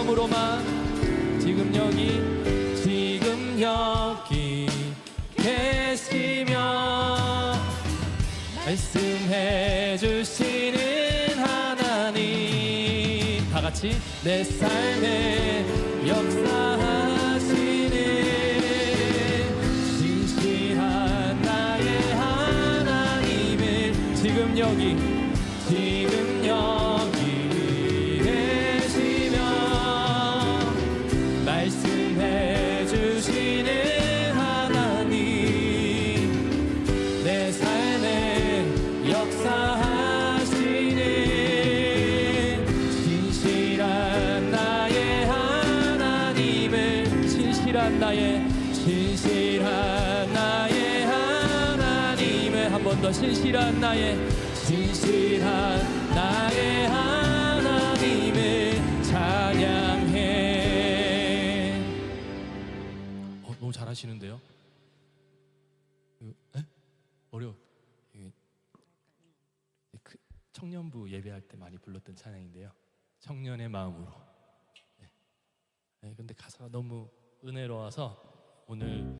마음으로만 지금 여기 지금 여기 계시며 말씀해 주시는 하나님. 다 같이 내 삶에 역사하시는 신실한 나의 하나님을 지금 여기 지금 여기 신실한 나의 신실한 나의 하나님을 한번더 신실한 나의 신실한 나의 하나님을 찬양해 어, 너무 잘하시는데요 이거, 에? 이게 그 청년부 예배할 때 많이 불렀던 찬양인데요. 청년의 마음으로. 네. 네, 근데 가사가 너무 은혜로워서 오늘